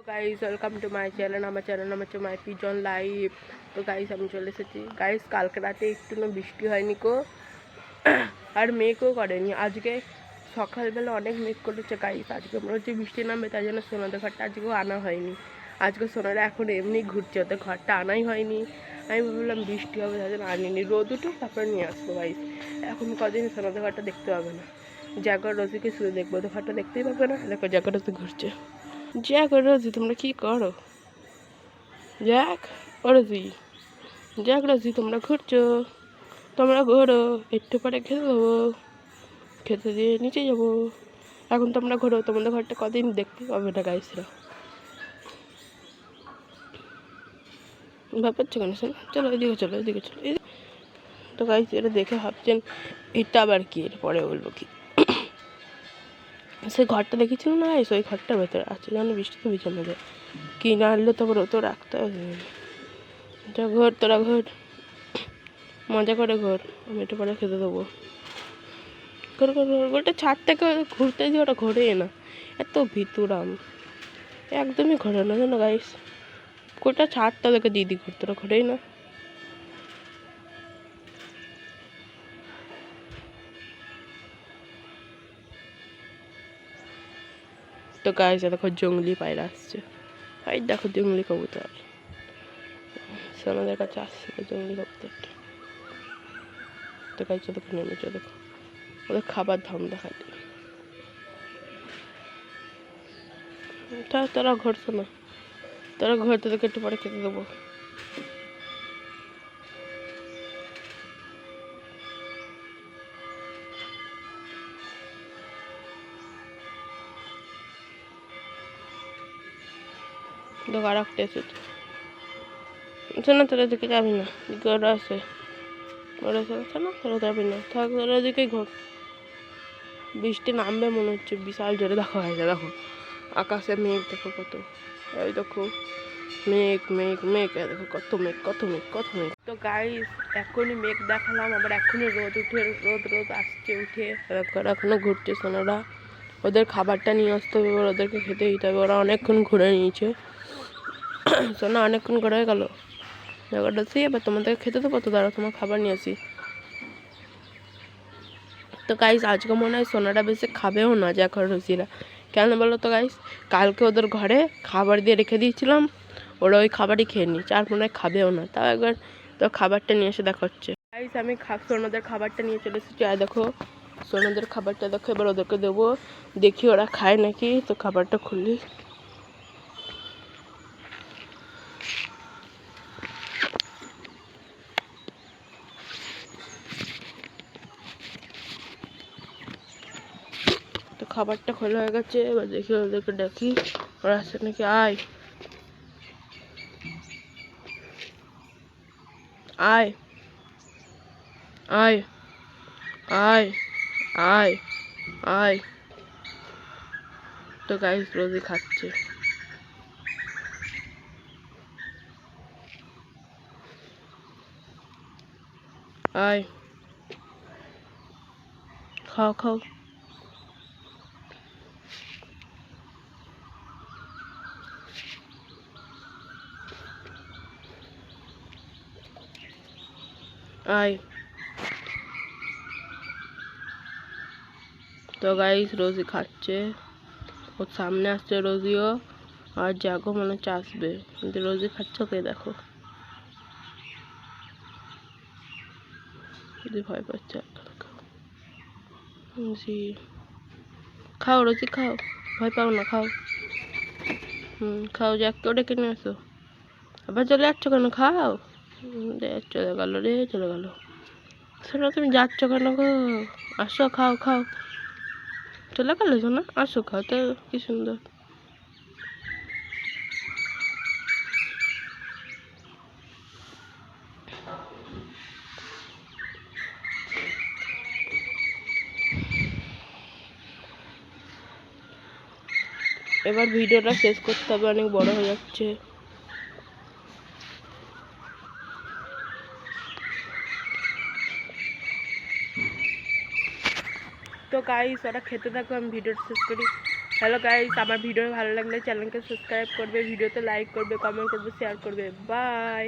Guys welcome to my channel আমার channel নাম হচ্ছে মাই পিজন লাইভ তো গাইস আমি চলে এসেছি। গাইস কালকে রাতে একটু না বৃষ্টি হয়নি কো। আর মেঘও করেনি। আজকে সকালবেলা অনেক মেঘ করেছে গাইস আজকে মনে হচ্ছে বৃষ্টি নামবে, তাই জন্য সোনাদের ঘরটা আজকেও আনা হয়নি। আজকে সোনারা এখন এমনি ঘুরছে, ওদের ঘরটা আনাই হয়নি। আমি ভাবলাম বৃষ্টি হবে, তাই জন্য আনিনি। রোদ উঠো তারপরে নিয়ে আসব গাইস এখন কদিন সোনাদের ঘরটা দেখতে পাবে না। জাগর রোজিকে শুধু দেখব? ওদের ঘরটা দেখতেই পাবে না? দেখো, জাগর রোজি ঘুরছে। জ্যাক ও রোজি তোমরা কি করো? জ্যাক ও রোজি। জ্যাক রোজি, তোমরা ঘুরছো? তোমরা ঘোরো, একটু পরে খেতে দেবো খেতে দিয়ে নিচে যাব। এখন তোমরা ঘোরো, তোমাদের ঘরটা কদিন দেখতে পাবে না গাইসরা ব্যাপারটা কেন? শোনো চলো, এদিকে চলো এদিকে চলো তো গাইস এটা দেখে ভাবছেন, এটা আবার কি? এর পরে বলব কি? সে ঘরটা দেখেছিল না এসে ওই ঘরটার ভেতরে আছে, যেন বৃষ্টিতে বিছানো যায়। কি না আনলে তারপর ও তো রাখতে হবে। যা ঘর, তোরা ঘর। মজা করে ঘর, আমি একটু পরে খেতে দেবো। ঘর ঘর ঘর ওটা ছাদ থেকে ঘুরতে দিয়ে ওটা ঘোরে না এত ভিতুরাম একদমই ঘোরে না, জানো গাইস গোটা ছাদটা দেখে দিদি ঘুরতে, ওরা ঘোরেই না। তো গাইস দেখো জঙ্গলি পায়রা আসছে। এই দেখো জঙ্গলি কবুতর। সোনাদের কাছে আসছে তো জঙ্গলি কবুতরটা। তো গাইস দেখো নেমেছে দেখো। ওদের খাবার ধাম দেখায় তা, তোরা ঘুরছো না। তারা ঘুরতে তোকে একটু পরে খেতে দেবো। দেখো আর একটা এসেছে শোনো তোরা দিকে যাবি না। দিকে আছে। আছে না, তোরা যাবি না। থাক, তোরা দিকেই ঘর। বৃষ্টি নামবে মনে হচ্ছে, বিশাল জোরে দেখা দেখো হয়েছে, দেখো। আকাশে মেঘ, দেখো কত। এই দেখো, মেঘ মেঘ মেঘ দেখো কত মেঘ কত মেঘ কত মেঘ। তো গাইস এখনই মেঘ দেখালাম, আবার এখনই রোদ উঠে, রোদ রোদ আসছে, উঠে। ওরা এখনও ঘুরছে সোনারা ওদের খাবারটা নিয়ে আসতে হবে ওদেরকে খেতে দিতে হবে। ওরা অনেকক্ষণ ঘুরে নিয়েছে। সোনা অনেকক্ষণ ঘুরে গেল। জায়গাটা সেই এবার তোমাদেরকে খেতে দেবো, তো দাঁড়া তোমার খাবার নিয়ে আসি। তো গাইস আজকে মনে হয় সোনাটা বেশি খাবেও না জ্যাকর রসিরা কেন বলো তো গাইস কালকে ওদের ঘরে খাবার দিয়ে রেখে দিয়েছিলাম, ওরা ওই খাবারই খেয়ে নিচ্ছে আর মনে হয় খাবেও না। তাও একবার তো খাবারটা নিয়ে এসে দেখা হচ্ছে। গাইস আমি খা সোনাদের খাবারটা নিয়ে চলে এসেছি। আর দেখো, সোনাদের খাবারটা দেখো, এবার ওদেরকে দেবো। দেখি ওরা খায় নাকি, তো খাবারটা খুললি খাবারটা খোলা হয়ে গেছে, এবার দেখি ওদেরকে ডাকি ওরা আসছে নাকি? আয়। আয়। আয়। আয়। আয়। আয়। তো গাইস রোজই খাচ্ছে। আয়। খাও খাও। আয়। তো গাইস রোজি খাচ্ছে। ওর সামনে আসছে রোজিও। আর জাগো মনে হচ্ছে আসবে। কিন্তু রোজি খাচ্ছে ওকে, দেখো। যদি ভয় পাচ্ছে জি। খাও, রোজি খাও। ভয় পাও না, খাও। হুম, খাও জ্যাককেও ডেকে নিয়ে আসো। আবার চলে আসছো কেন? খাও। চলে গেল রে, চলে গেল। শোনো তুমি যাচ্ছ কেন গো? আসো, খাও খাও। চলে গেল শোনো আসো, খাও, তো কি সুন্দর। এবার ভিডিওটা শেষ করতে হবে, অনেক বড় হয়ে যাচ্ছে। তো গাইস ওরা খেতে থাকো, আমি ভিডিওটা শেষ করি। হ্যালো গাইস আমার ভিডিও ভালো লাগলে চ্যানেলকে সাবস্ক্রাইব করবে ভিডিওতে লাইক করবে কমেন্ট করবে শেয়ার করবে। বাই